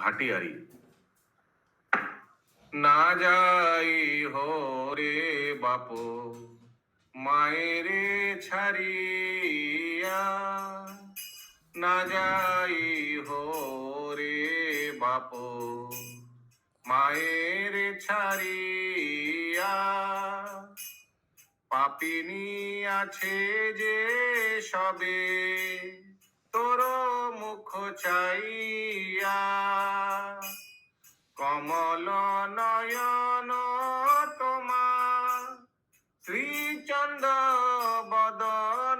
ভাটিয়ারি। না যাই হরে বাপ, মায়েরে ছাড়িয়া। না যাই হরে বাপ, মায়ের ছাড়িয়া। পাপিনী আছে যে সবে তোর মুখ চাইয়া কমল নয়ন তোমার শ্রীচন্দ্র বদন।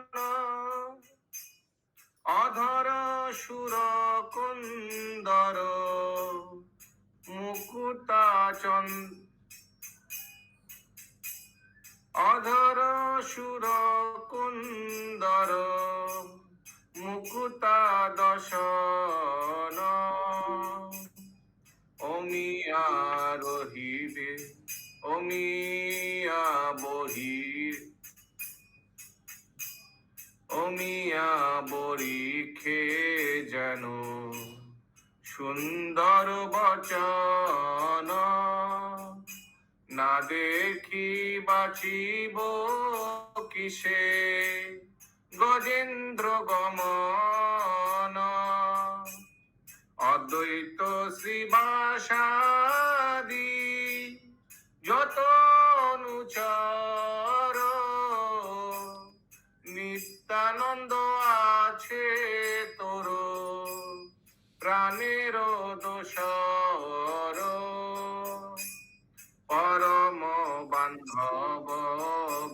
অধর সুর কুন্দর মুকুতা চন্দ। অধর সুর কুন্দর দশন অমিয়া রহিবে অমিয়া বহির। অমিয়া বরিখে যেন সুন্দর বচন। না দেখি বাঁচিব কিসে? গজেন্দ্র গমন অদ্বৈত শ্রীবাসাদি যত অনুচর নিত্যানন্দ আছে তোর প্রাণের দোষর। পরম বান্ধব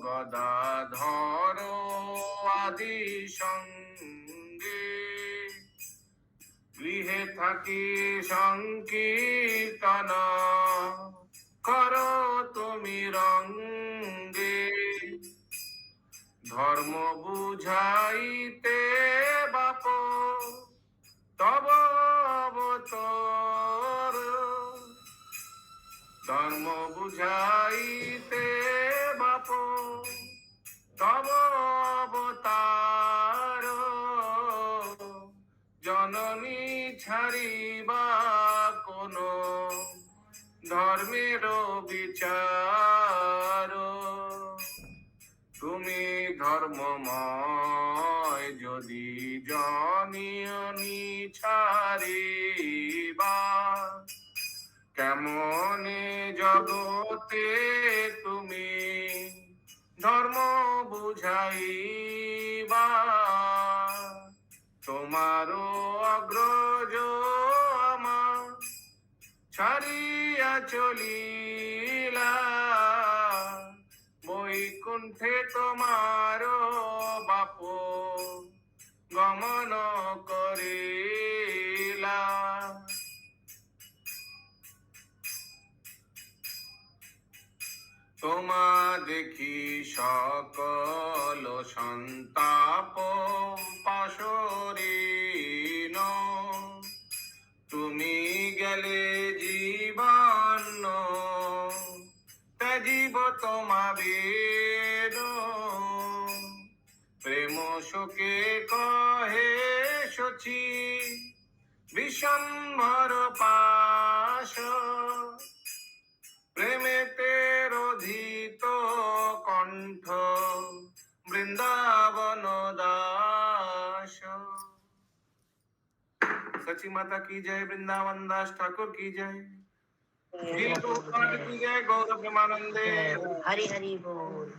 গদাধর আদি সঙ্গে থাকি সংকীর্তন। কর তুমি রঙ্গে। ধর্ম বুঝাইতে বাপ, তব অবতর। ধর্ম বুঝাইতে বাপ, তব অবতার। জননী ছাড়িবা কোন ধর্মের বিচার। তুমি ধর্মময় যদি জনিয়নি ছাড়িবা কেমনে জগতে ছাড়িয়া চলিলা। বৈকুণ্ঠে তোমার বাপ গমন করিলা। তোমা দেখি সকল সন্তাপ পাশরিন তুমি গেলে তোমাদের প্রেম শোকে কহে শচি বিষম্ভর পাশ। প্রেমেতে রোধিত কণ্ঠ বৃন্দাবন দাস। সচি মাতা কি জয়, বৃন্দাবন দাস, ঠাকুর কি জয়? हरि हरि बोल।